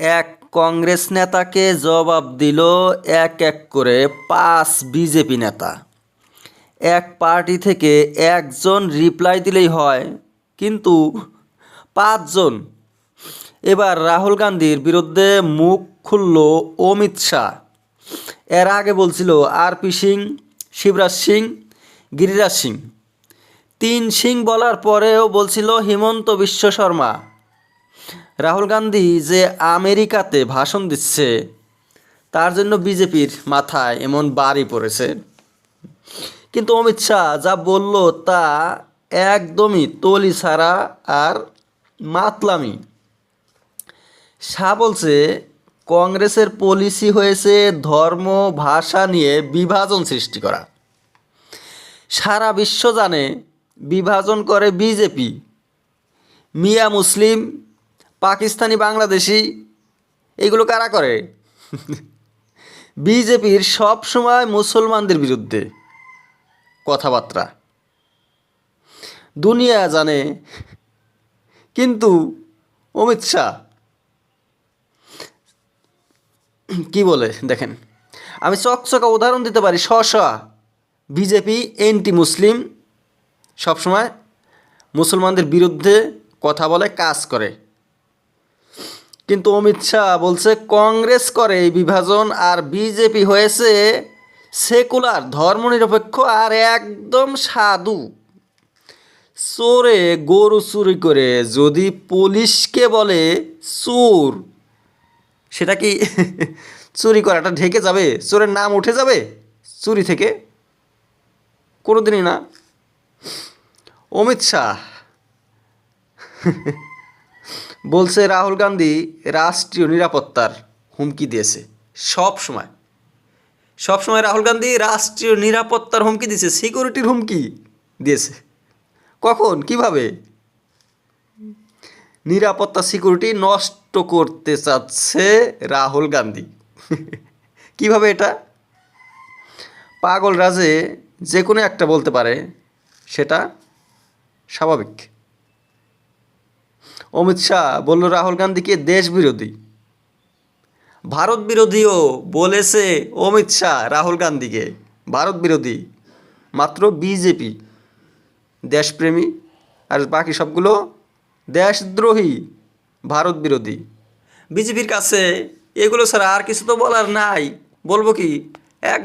এক কংগ্রেস নেতাকে জবাব দিল এক এক করে পাঁচ বিজেপি নেতা। এক পার্টি থেকে একজন রিপ্লাই দিলেই হয়, কিন্তু পাঁচজন। এবার রাহুল গান্ধীর বিরুদ্ধে মুখ খুলল অমিত শাহ। এর আগে বলছিল আর পি সিং, শিবরাজ সিং, গিরিরাজ সিং। তিন সিং বলার পরেও বলছিল হিমন্ত বিশ্ব শর্মা। রাহুল গান্ধী যে আমেরিকাতে ভাষণ দিচ্ছে, তার জন্য বিজেপির মাথায় এমন বাড়ি পড়েছে। কিন্তু অমিত শাহ যা বলল তা একদমই তলি ছাড়া আর মাতলামি। শাহ বলছে, কংগ্রেসের পলিসি হয়েছে ধর্ম, ভাষা নিয়ে বিভাজন সৃষ্টি করা। সারা বিশ্ব জানে বিভাজন করে বিজেপি। মিয়া মুসলিম পাকিস্তানি বাংলাদেশি, এগুলো কারা করে? বিজেপির সব সময় মুসলমানদের বিরুদ্ধে কথাবার্তা। দুনিয়া জানে, কিন্তু অমিত শাহ, কি বলে দেখেন, আমি চকচকা উদাহরণ দিতে পারি স্ব বিজেপি, এন্টি মুসলিম সবসময় মুসলমানদের বিরুদ্ধে কথা বলে, কাজ করে। কিন্তু অমিত শাহ বলছে, কংগ্রেস করে এই বিভাজন আর বিজেপি হয়েছে সেকুলার, ধর্মনিরপেক্ষ আর একদম সাধু। চোরে গরু চুরি করে যদি পুলিশকে বলে চোর, সেটা কি চুরি করাটা ঢেকে যাবে? চোরের নাম উঠে যাবে চুরি থেকে? কোনোদিনই না। অমিত শাহ বলছে রাহুল গান্ধী রাষ্ট্রীয় নিরাপত্তার হুমকি দিয়েছে। সব সময়। সব সময় রাহুল গান্ধী রাষ্ট্রীয় নিরাপত্তার হুমকি দিয়েছে, সিকিউরিটির হুমকি দিয়েছে। কখন? কীভাবে? নিরাপত্তা, সিকিউরিটি নষ্ট করতে চাচ্ছে রাহুল গান্ধী। কীভাবে এটা? পাগল রাজে যে কোনো একটা বলতে পারে, সেটা স্বাভাবিক। অমিত শাহ বলল, রাহুল গান্ধীকে দেশ বিরোধী? ভারত বিরোধীও বলেছে অমিত শাহ রাহুল গান্ধীকে। ভারত বিরোধী, মাত্র বিজেপি। দেশপ্রেমী, আর বাকি সবগুলো দেশদ্রোহী, ভারত বিরোধী। বিজেপির কাছে এগুলো ছাড়া আর কিছু তো বলার নাই। বলব কি, এক